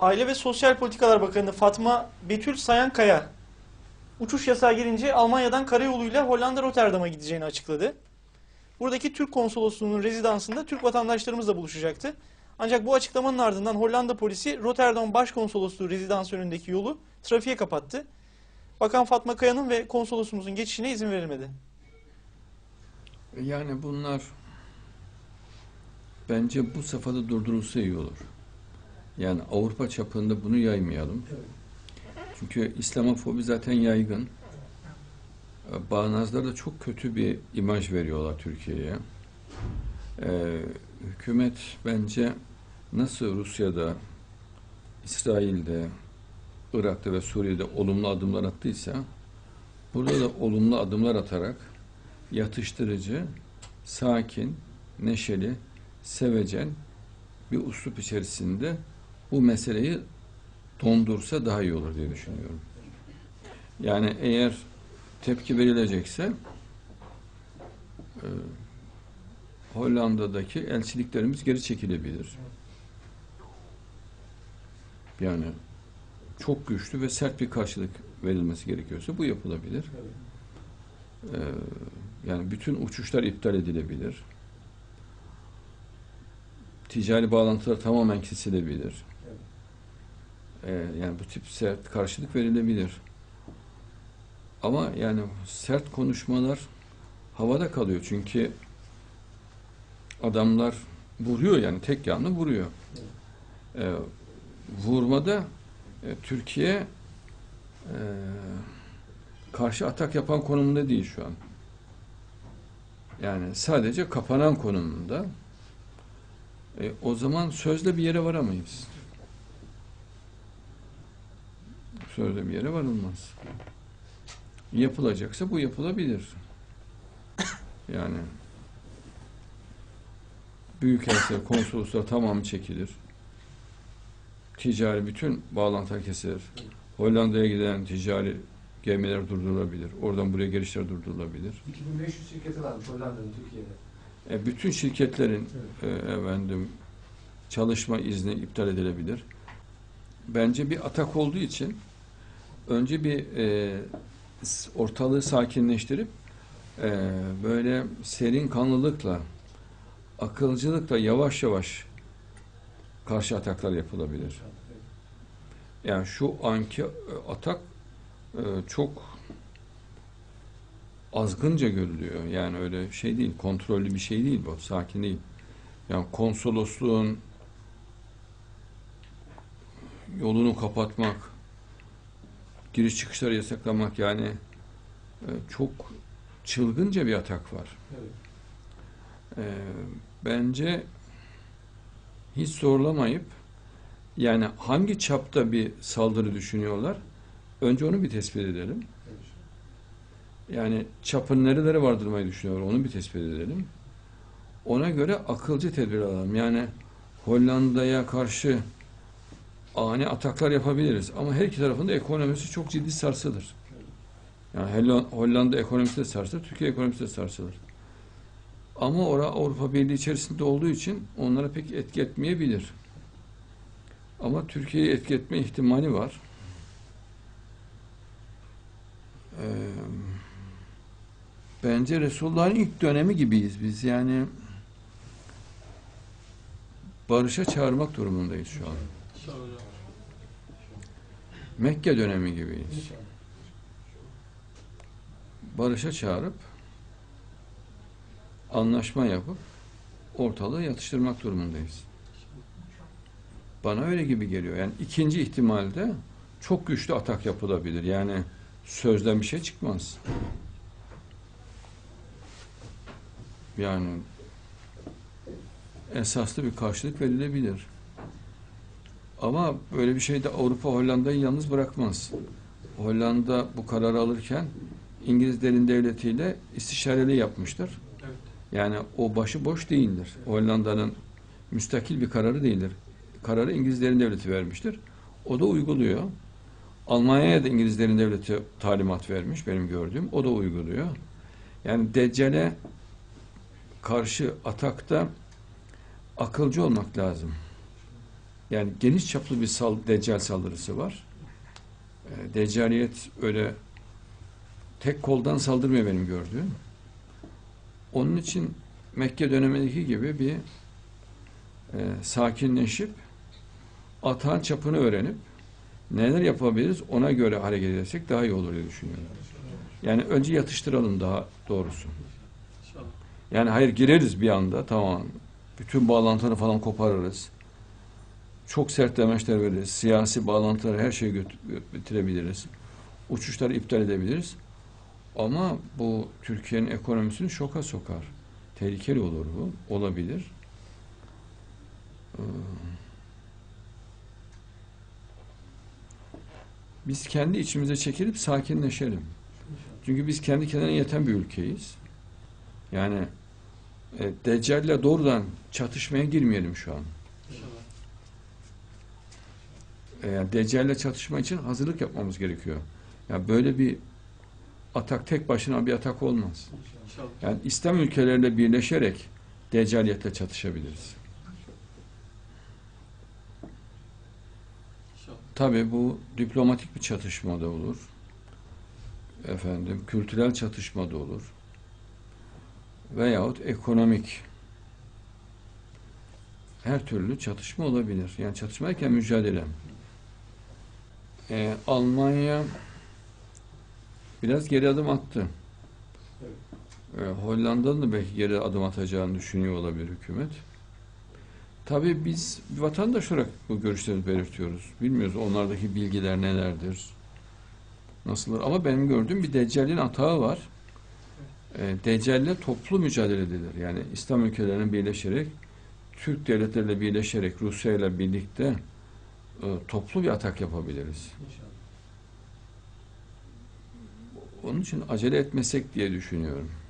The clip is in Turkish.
Aile ve Sosyal Politikalar Bakanı Fatma Betül Sayankaya uçuş yasağı gelince Almanya'dan karayoluyla Hollanda Rotterdam'a gideceğini açıkladı. Buradaki Türk konsolosluğunun rezidansında Türk vatandaşlarımızla buluşacaktı. Ancak bu açıklamanın ardından Hollanda polisi Rotterdam Başkonsolosluğu rezidansı önündeki yolu trafiğe kapattı. Bakan Fatma Kaya'nın ve konsolosumuzun geçişine izin verilmedi. Yani bunlar bence bu safhada durdurulsa iyi olur. Yani Avrupa çapında bunu yaymayalım. Çünkü İslamofobi zaten yaygın. Bağnazlar da çok kötü bir imaj veriyorlar Türkiye'ye. Ee, hükümet bence nasıl Rusya'da, İsrail'de, Irak'ta ve Suriye'de olumlu adımlar attıysa burada da olumlu adımlar atarak yatıştırıcı, sakin, neşeli, sevecen bir uslup içerisinde bu meseleyi dondursa daha iyi olur diye düşünüyorum. Yani eğer tepki verilecekse e, Hollanda'daki elçiliklerimiz geri çekilebilir. Yani çok güçlü ve sert bir karşılık verilmesi gerekiyorsa bu yapılabilir. Ee, yani bütün uçuşlar iptal edilebilir. Ticari bağlantılar tamamen kesilebilir. Ee, yani bu tip sert karşılık verilebilir. Ama yani sert konuşmalar havada kalıyor çünkü adamlar vuruyor yani tek yanlı vuruyor. Ee, vurmada e, Türkiye e, karşı atak yapan konumunda değil şu an. Yani sadece kapanan konumunda. E, o zaman sözle bir yere varamayız. Sözle bir yere varılmaz. Yapılacaksa bu yapılabilir. Yani Büyükelçiler, konsoloslar tamamı çekilir. Ticari bütün bağlantılar kesilir. Hollanda'ya giden ticari gemiler durdurulabilir. Oradan buraya gelişler durdurulabilir. 2500 şirketi varmış Hollanda'nın Türkiye'de. E, bütün şirketlerin e, efendim çalışma izni iptal edilebilir. Bence bir atak olduğu için önce bir e, ortalığı sakinleştirip e, böyle serin kanlılıkla akılcılıkla yavaş yavaş karşı ataklar yapılabilir. Yani şu anki e, atak e, çok azgınca görülüyor. Yani öyle şey değil, kontrollü bir şey değil bu, sakin değil. Yani konsolosluğun yolunu kapatmak, giriş çıkışları yasaklamak yani e, çok çılgınca bir atak var. Evet. E, bence hiç zorlamayıp yani hangi çapta bir saldırı düşünüyorlar? Önce onu bir tespit edelim. Yani çapın nerelere vardırmayı düşünüyorlar onu bir tespit edelim. Ona göre akılcı tedbir alalım. Yani Hollanda'ya karşı ani ataklar yapabiliriz. Ama her iki tarafın da ekonomisi çok ciddi sarsılır. Yani Holla- Hollanda ekonomisi de sarsılır, Türkiye ekonomisi de sarsılır. Ama ora Avrupa Birliği içerisinde olduğu için onlara pek etki etmeyebilir. Ama Türkiye'yi etki etme ihtimali var. Ee, bence Resulullah'ın ilk dönemi gibiyiz biz. Yani barışa çağırmak durumundayız şu an. Mekke dönemi gibiyiz. Barışa çağırıp anlaşma yapıp ortalığı yatıştırmak durumundayız. Bana öyle gibi geliyor. Yani ikinci ihtimalde çok güçlü atak yapılabilir. Yani sözden bir şey çıkmaz. Yani esaslı bir karşılık verilebilir. Ama böyle bir şeyde Avrupa Hollanda'yı yalnız bırakmaz. Hollanda bu kararı alırken İngilizlerin devletiyle istişareli yapmıştır. Evet. Yani o başı boş değildir. Hollanda'nın müstakil bir kararı değildir. Kararı İngilizlerin devleti vermiştir. O da uyguluyor. Almanya'ya da İngilizlerin devleti talimat vermiş benim gördüğüm. O da uyguluyor. Yani Deccal'e karşı atakta akılcı olmak lazım. Yani geniş çaplı bir sal, deccal saldırısı var. E, deccaliyet öyle tek koldan saldırmıyor benim gördüğüm. Onun için Mekke dönemindeki gibi bir e, sakinleşip atağın çapını öğrenip neler yapabiliriz ona göre hareket edersek daha iyi olur diye düşünüyorum. Yani önce yatıştıralım daha doğrusu. Yani hayır gireriz bir anda tamam. Bütün bağlantıları falan koparırız. Çok sert demeçler veririz. Siyasi bağlantıları her şeyi götü- bitirebiliriz. Uçuşları iptal edebiliriz. Ama bu Türkiye'nin ekonomisini şoka sokar. Tehlikeli olur bu. Olabilir. Ee, Biz kendi içimize çekilip sakinleşelim. Çünkü biz kendi kendine yeten bir ülkeyiz. Yani e, Deccal'le doğrudan çatışmaya girmeyelim şu an. E, yani Deccal'le çatışma için hazırlık yapmamız gerekiyor. Ya böyle bir atak tek başına bir atak olmaz. Yani İslam ülkeleriyle birleşerek Deccaliyetle çatışabiliriz. Tabii bu diplomatik bir çatışma da olur. Efendim, kültürel çatışma da olur. Veyahut ekonomik her türlü çatışma olabilir. Yani çatışma derken mücadele. Ee, Almanya biraz geri adım attı. Ee, Hollanda'nın da belki geri adım atacağını düşünüyor olabilir hükümet. Tabii biz vatandaş olarak bu görüşlerimizi belirtiyoruz. Bilmiyoruz onlardaki bilgiler nelerdir, nasıldır. Ama benim gördüğüm bir Deccal'in atağı var. E, Deccal'le toplu mücadele edilir. Yani İslam ülkelerinin birleşerek, Türk devletleriyle birleşerek, Rusya ile birlikte e, toplu bir atak yapabiliriz. Onun için acele etmesek diye düşünüyorum.